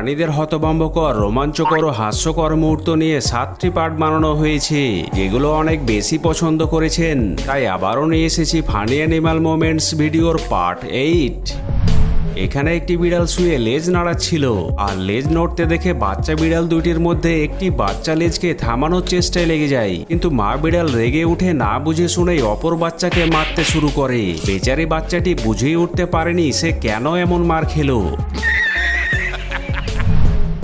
প্রাণীদের হতভম্বকর, রোমাঞ্চকর ও হাস্যকর মুহূর্ত নিয়ে সাতটি পার্ট বানানো হয়েছে। যেগুলো অনেক বেশি পছন্দ করেছেন। তাই আবারও নিয়ে এসেছি ফানি অ্যানিমাল মোমেন্টস ভিডিওর পার্ট এইট। এখানে একটি বিড়াল শুয়ে লেজ নাড়াচ্ছিল। আর লেজ নড়তে দেখে বাচ্চা বিড়াল দুইটির মধ্যে একটি বাচ্চা লেজকে থামানোর চেষ্টায় লেগে যায়। কিন্তু মা বিড়াল রেগে উঠে না বুঝে শুনেই অপর বাচ্চাকে মারতে শুরু করে। বেচারি বাচ্চাটি বুঝেই উঠতে পারেনি সে কেন এমন মার খেলো।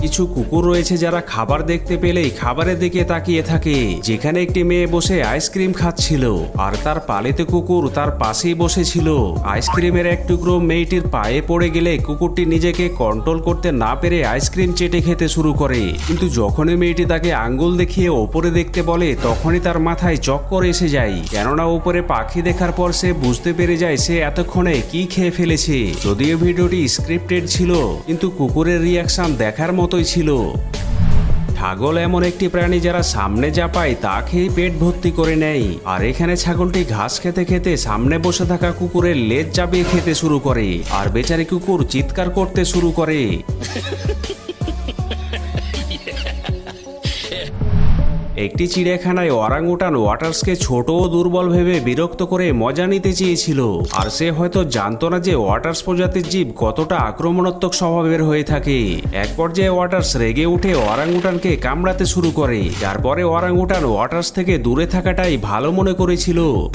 কিছু কুকুর রয়েছে যারা খাবার দেখতে পেলেই খাবারের দিকে তাকিয়ে থাকে। যেখানে একটি মেয়ে বসে আইসক্রিম খাচ্ছিল, আর তার পালিত কুকুর তার পাশেই বসেছিল। আইসক্রিমের এক টুকরো মেয়েটির পায়ে পড়ে গেলে কুকুরটি নিজেকে কন্ট্রোল করতে না পেরে আইসক্রিম চেটে খেতে শুরু করে। কিন্তু যখনই মেয়েটি তাকে আঙ্গুল দেখিয়ে ওপরে দেখতে বলে, তখনই তার মাথায় চক্কর এসে যায়। কেননা ওপরে পাখি দেখার পর সে বুঝতে পেরে যায় সে এতক্ষণে কি খেয়ে ফেলেছে। যদিও ভিডিওটি স্ক্রিপ্টেড ছিল, কিন্তু কুকুরের রিয়াকশন দেখার মতোই ছিল। ছাগল এমন একটি প্রাণী যারা সামনে যা পায় তা খেয়ে পেট ভর্তি করে নেয়। আর এখানে ছাগলটি ঘাস খেতে খেতে সামনে বসে থাকা কুকুরের লেজ চাপিয়ে খেতে শুরু করে। আর বেচারি কুকুর চিৎকার করতে শুরু করে। একটি চিড়িয়াখানায় ওরাংউটান ওয়াটার্সকে ছোট ও দুর্বল ভেবে বিরক্ত করে মজা নিতে চেয়েছিল। আর সে হয়তো জানতো না যে ওয়াটার্স প্রজাতির জীব কতটা আক্রমণাত্মক স্বভাবের হয়ে থাকে। এক পর্যায়ে ওয়াটার্স রেগে উঠে ওরাংউটানকে কামড়াতে শুরু করে। যার পরে ওরাংউটান ওয়াটার্স থেকে দূরে থাকাটাই ভালো মনে করেছিল।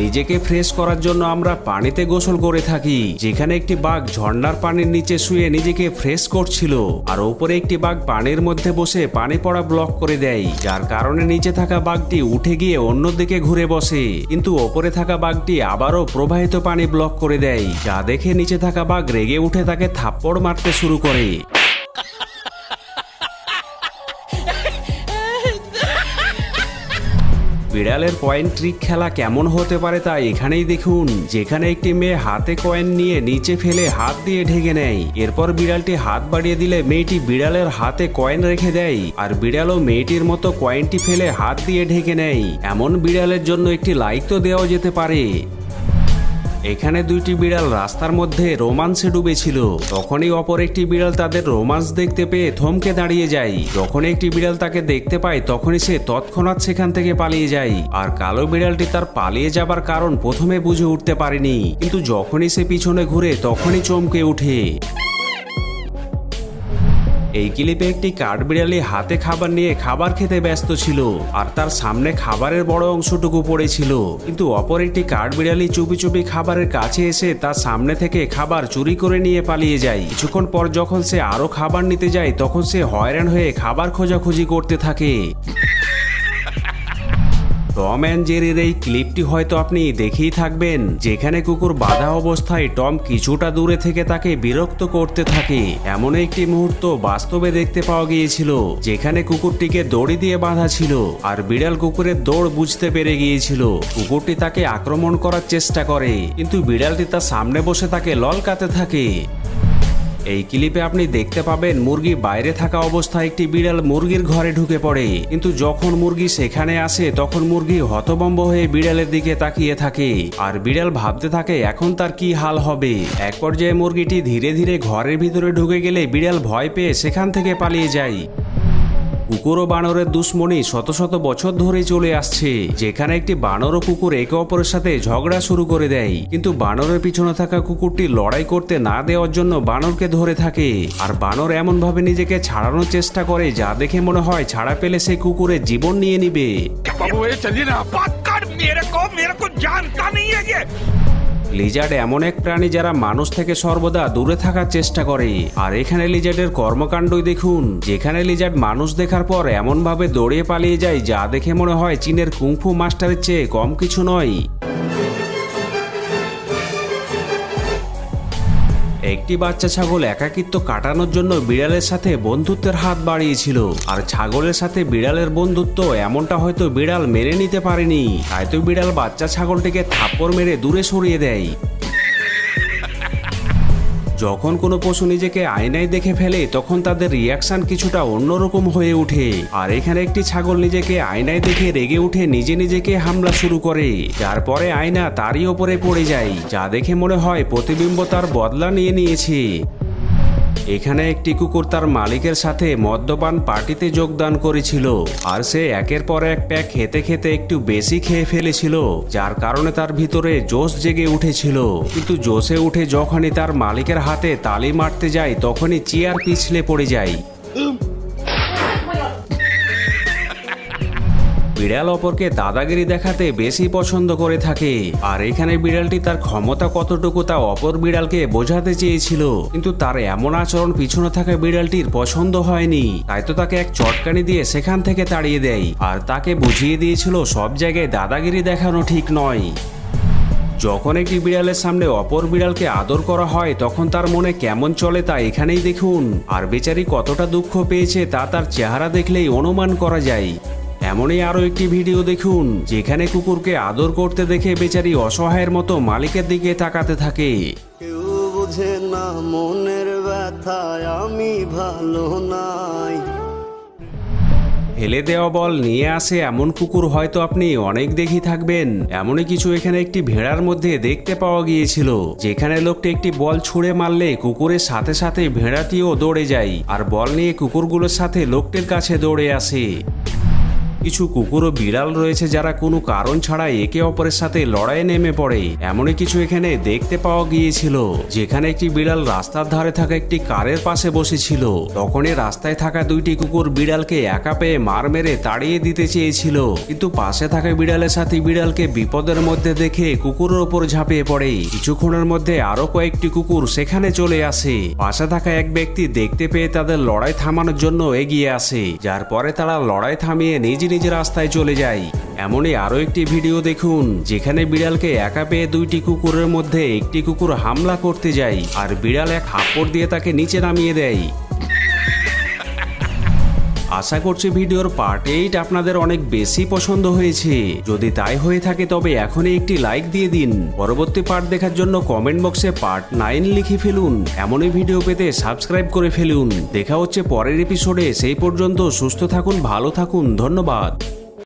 নিজেকে ফ্রেশ করার জন্য আমরা পানিতে গোসল করে থাকি। যেখানে একটি বাঘ ঝর্ণার পানির নিচে শুয়ে নিজেকে ফ্রেশ করছিল আর উপরে একটি বাঘ পানির মধ্যে বসে পানি পড়া ব্লক করে দেয়, যার কারণে নিচে থাকা বাঘটি উঠে গিয়ে অন্যদিকে ঘুরে বসে। কিন্তু ওপরে থাকা বাঘটি আবারও প্রবাহিত পানি ব্লক করে দেয়, যা দেখে নিচে থাকা বাঘ রেগে উঠে তাকে থাপ্পড় মারতে শুরু করে। বিড়ালের কয়েন ট্রিক খেলা কেমন হতে পারে তা এখানেই দেখুন। যেখানে একটি মেয়ে হাতে কয়েন নিয়ে নিচে ফেলে হাত দিয়ে ঢেকে নেয়। এরপর বিড়ালটি হাত বাড়িয়ে দিলে মেয়েটি বিড়ালের হাতে কয়েন রেখে দেয় আর বিড়ালও মেয়েটির মতো কয়েনটি ফেলে হাত দিয়ে ঢেকে নেয়। এমন বিড়ালের জন্য একটি লাইক তো দেওয়া যেতে পারে। এখানে দুইটি বিড়াল রাস্তার মধ্যে রোমান্সে ডুবেছিল। তখনই অপর একটি বিড়াল তাদের রোমান্স দেখতে পেয়ে থমকে দাঁড়িয়ে যায়। যখন একটি বিড়াল তাকে দেখতে পায়, তখনই সে তৎক্ষণাৎ সেখান থেকে পালিয়ে যায়। আর কালো বিড়ালটি তার পালিয়ে যাবার কারণ প্রথমে বুঝে উঠতে পারেনি। কিন্তু যখনই সে পিছনে ঘুরে, তখনই চমকে ওঠে। এই ক্লিপে একটি কাঠবিড়ালি হাতে খাবার নিয়ে খাবার খেতে ব্যস্ত ছিল, আর তার সামনে খাবারের বড় অংশটুকু পড়েছিল। কিন্তু অপর একটি কাঠ বিড়ালি চুপি চুপি খাবারের কাছে এসে তার সামনে থেকে খাবার চুরি করে নিয়ে পালিয়ে যায়। কিছুক্ষণ পর যখন সে আরও খাবার নিতে যায়, তখন সে হয়রান হয়ে খাবার খোঁজাখুঁজি করতে থাকে। টম অ্যান্ড জেরির এই ক্লিপটি হয়তো আপনি দেখেই থাকবেন, যেখানে কুকুর বাধা অবস্থায় টম কিছুটা দূরে থেকে তাকে বিরক্ত করতে থাকে। এমন একটি মুহূর্ত বাস্তবে দেখতে পাওয়া গিয়েছিল, যেখানে কুকুরটিকে দড়ি দিয়ে বাঁধা ছিল আর বিড়াল কুকুরের দৌড় বুঝতে পেরে গিয়েছিল। কুকুরটি তাকে আক্রমণ করার চেষ্টা করে, কিন্তু বিড়ালটি তার সামনে বসে তাকে ললকাতে থাকে। এই ক্লিপে আপনি দেখতে পাবেন মুরগি বাইরে থাকা অবস্থায় একটি বিড়াল মুরগির ঘরে ঢুকে পড়ে। কিন্তু যখন মুরগি সেখানে আসে, তখন মুরগি হতবম্ব হয়ে বিড়ালের দিকে তাকিয়ে থাকে। আর বিড়াল ভাবতে থাকে, এখন তার কি হাল হবে? এক পর্যায়ে মুরগিটি ধীরে ধীরে ঘরের ভিতরে ঢুকে গেলে বিড়াল ভয় পেয়ে সেখান থেকে পালিয়ে যায়। কুকুর ও বানরের দুশ্মনী শত শত বছর ধরে চলে আসছে। যেখানে একটি বানর ও কুকুর একে অপরের সাথে ঝগড়া শুরু করে দেয়। কিন্তু বানরের পিছনে থাকা কুকুরটি লড়াই করতে না দেওয়ার জন্য বানরকে ধরে থাকে। আর বানর এমনভাবে নিজেকে ছাড়ানোর চেষ্টা করে, যা দেখে মনে হয় ছাড়া পেলে সেই কুকুরের জীবন নিয়ে নিবে। লিজার্ড এমন এক প্রাণী যারা মানুষ থেকে সর্বদা দূরে থাকার চেষ্টা করে। আর এখানে লিজার্ডের কর্মকাণ্ডই দেখুন, যেখানে লিজার্ড মানুষ দেখার পর এমনভাবে দৌড়িয়ে পালিয়ে যায়, যা দেখে মনে হয় চীনের কুংফু মাস্টারের চেয়ে কম কিছু নয়। একটি বাচ্চা ছাগল একাকিত্ব কাটানোর জন্য বিড়ালের সাথে বন্ধুত্বের হাত বাড়িয়েছিল। আর ছাগলের সাথে বিড়ালের বন্ধুত্ব এমনটা হয়তো বিড়াল মেনে নিতে পারেনি। তাই তো বিড়াল বাচ্চা ছাগলটিকে থাপ্পড় মেরে দূরে সরিয়ে দেয়। যখন কোনো পশু নিজেকে আয়নায় দেখে ফেলে, তখন তাদের রিয়াকশন কিছুটা অন্যরকম হয়ে ওঠে। আর এখানে একটি ছাগল নিজেকে আয়নায় দেখে রেগে উঠে নিজে নিজেকে হামলা শুরু করে। যার পরে আয়না তারই ওপরে পড়ে যায়, যা দেখে মনে হয় প্রতিবিম্ব তার বদলা নিয়ে নিয়েছে। এখানে একটি কুকুর তার মালিকের সাথে মদ্যপান পার্টিতে যোগদান করেছিল। আর সে একের পর এক প্যাক খেতে খেতে একটু বেশি খেয়ে ফেলেছিল, যার কারণে তার ভিতরে জোশ জেগে উঠেছিল। কিন্তু জোশে উঠে যখনই তার মালিকের হাতে তালি মারতে যায়, তখনই চেয়ার পিছলে পড়ে যায়। বিড়াল অপরকে দাদাগিরি দেখাতে বেশি পছন্দ করে থাকে। আর এখানে বিড়ালটি তার ক্ষমতা কতটুকু তা অপর বিড়ালকে বোঝাতে চেয়েছিল। কিন্তু তার এমন আচরণ পিছনে থাকা বিড়ালটির পছন্দ হয়নি। তাই তো তাকে এক চটকানি দিয়ে সেখান থেকে তাড়িয়ে দেয়। আর তাকে বুঝিয়ে দিয়েছিল সব জায়গায় দাদাগিরি দেখানো ঠিক নয়। যখন একটি বিড়ালের সামনে অপর বিড়ালকে আদর করা হয়, তখন তার মনে কেমন চলে তা এখানেই দেখুন। আর বেচারি কতটা দুঃখ পেয়েছে তা তার চেহারা দেখলেই অনুমান করা যায়। এমনই আরও একটি ভিডিও দেখুন যেখানে কুকুরকে আদর করতে দেখে বেচারি অসহায়ের মতো মালিকের দিকে তাকাতে থাকে। কেউ বোঝে না মনের ব্যথায় আমি ভালো নাই। ফেলে দেওয়া বল নিয়ে আসে এমন কুকুর হয়তো আপনি অনেক দেখি থাকবেন। এমনই কিছু এখানে একটি ভেড়ার মধ্যে দেখতে পাওয়া গিয়েছিল যেখানে লোকটি একটি বল ছুঁড়ে মারলে কুকুরের সাথে সাথে ভেড়াটিও দৌড়ে যায় আর বল নিয়ে কুকুরগুলোর সাথে লোকটির কাছে দৌড়ে আসে। কিছু কুকুর ও বিড়াল রয়েছে যারা কোনো কারণ ছাড়াই একে অপরের সাথে লড়াইয়ে নেমে পড়ে। এমনই কিছু এখানে দেখতে পাওয়া গিয়েছিল, যেখানে একটি বিড়াল রাস্তার ধারে থাকা একটি কারের পাশে বসেছিল। তখনই রাস্তায় থাকা দুইটি কুকুর বিড়ালকে একা পেয়ে মার মেরে তাড়িয়ে দিতে চেয়েছিল। কিন্তু পাশে থাকা বিড়ালের সাথে বিড়ালকে বিপদের মধ্যে দেখে কুকুরের ওপর ঝাঁপিয়ে পড়ে। কিছুক্ষণের মধ্যে আরও কয়েকটি কুকুর সেখানে চলে আসে। পাশে থাকা এক ব্যক্তি দেখতে পেয়ে তাদের লড়াই থামানোর জন্য এগিয়ে আসে, যার পরে তারা লড়াই থামিয়ে নিজ নিজ রাস্তায় চলে যায় এমনই আরও একটি ভিডিও দেখুন, যেখানে বিড়ালকে একা পেয়ে দুইটি কুকুরের মধ্যে একটি কুকুর হামলা করতে যায়, আর বিড়াল এক হাঁপড় দিয়ে তাকে নিচে নামিয়ে দেয়। আশা করছি ভিডিওর পার্ট এইট আপনাদের অনেক বেশি পছন্দ হয়েছে। যদি তাই হয়ে থাকে তবে এখনই একটি লাইক দিয়ে দিন। পরবর্তী পার্ট দেখার জন্য কমেন্ট বক্সে পার্ট নাইন লিখে ফেলুন। এমনই ভিডিও পেতে সাবস্ক্রাইব করে ফেলুন। দেখা হচ্ছে পরের এপিসোডে সেই পর্যন্ত সুস্থ থাকুন, ভালো থাকুন। ধন্যবাদ।